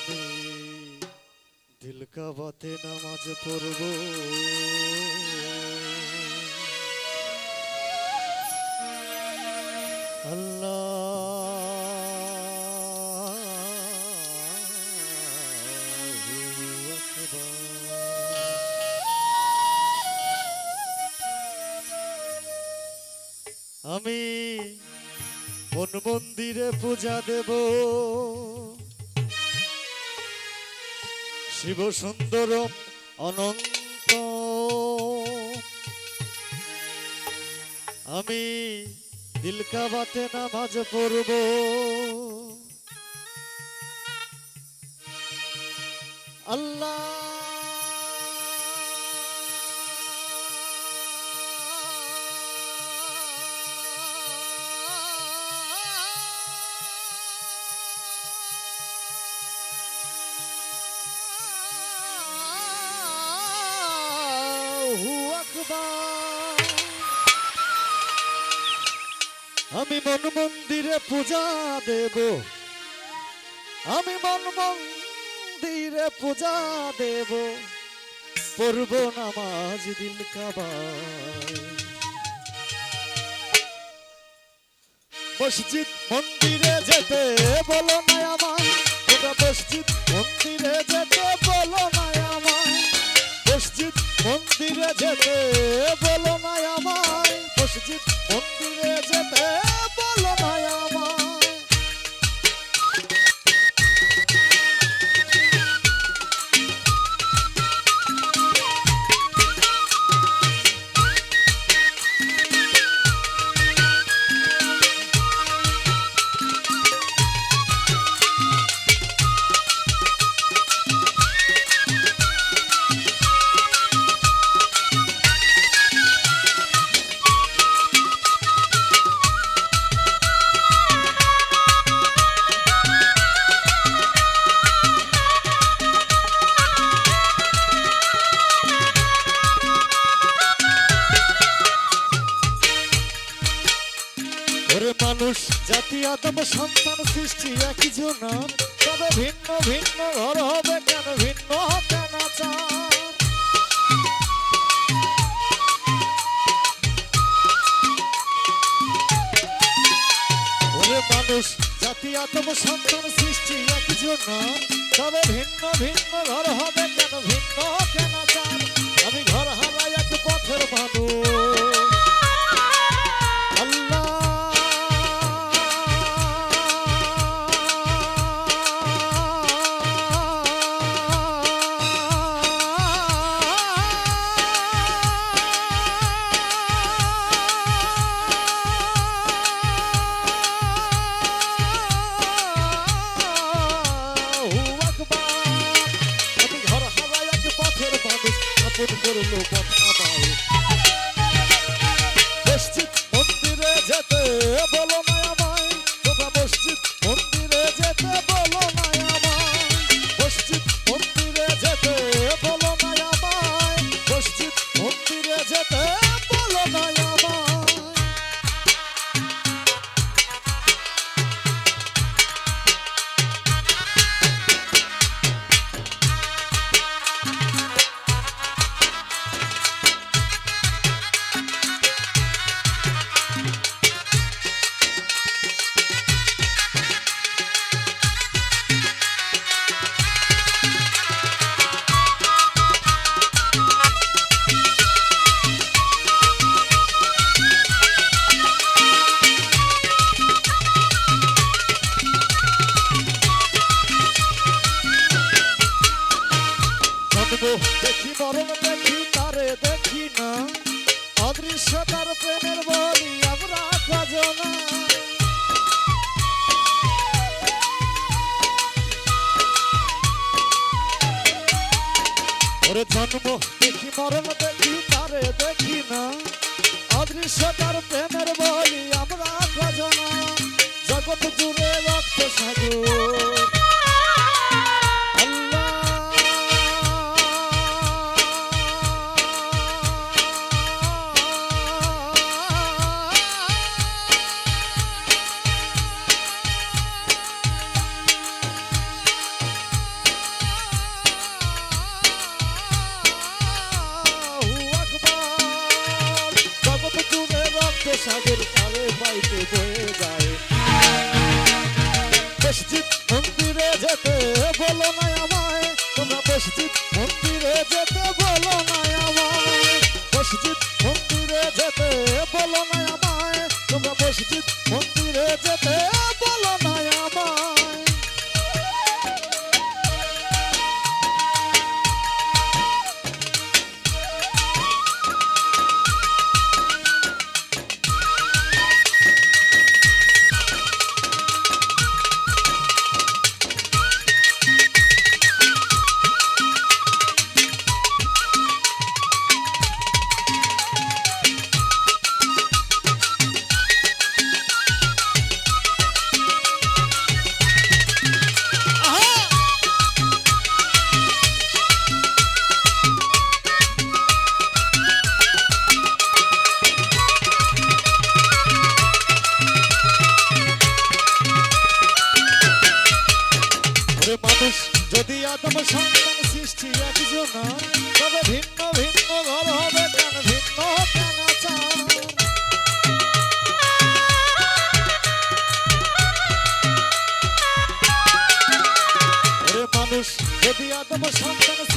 আমি দিলকাবাতে নামাজ পড়ব। আমি কোন মন্দিরে পূজা দেব? শিব সুন্দর অনন্ত। আমি দিলকাবাতে নামাজ পড়ব। আল্লাহু আকবার। আমি মন মন্দিরে পূজা দেব। আমি মন মন্দিরে পূজা দেব। পড়ব নামাজ দিল মসজিদ মন্দিরে যেতে বলো না ওটা মসজিদ মন্দিরে যেতে বলো না আমায়। মসজিদ মন্দিরে যেতে বলো না জাতি, আদম, সন্তান, সৃষ্টি একই জনার তবে ভিন্ন ভিন্ন ঘর হবে কেন, ভিন্ন কেন ওরে মানুষ, জাতি, আদম, সন্তান, সৃষ্টি একই জনার তবে ভিন্ন ভিন্ন ঘর হবে কেন, ভিন্ন কেন আমি ঘর হারাই এক পথের মানুষ। আমি মানুষ আপন করলো on অদৃশ্য তার প্রেমের বলি আমরা কজনা ওরে জন্ম দেখি, মরণ দেখি, তারে দেখি না। অদৃশ্য তার প্রেমের বলি আমরা কজনা জগৎ জুড়ে রক্ত সাগর। সন্তান সৃষ্টি একজন তবে ভিন্ন ভিন্ন ঘর হবে কেন মানুষ যদি আদম সন্তান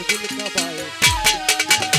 दिल का भाई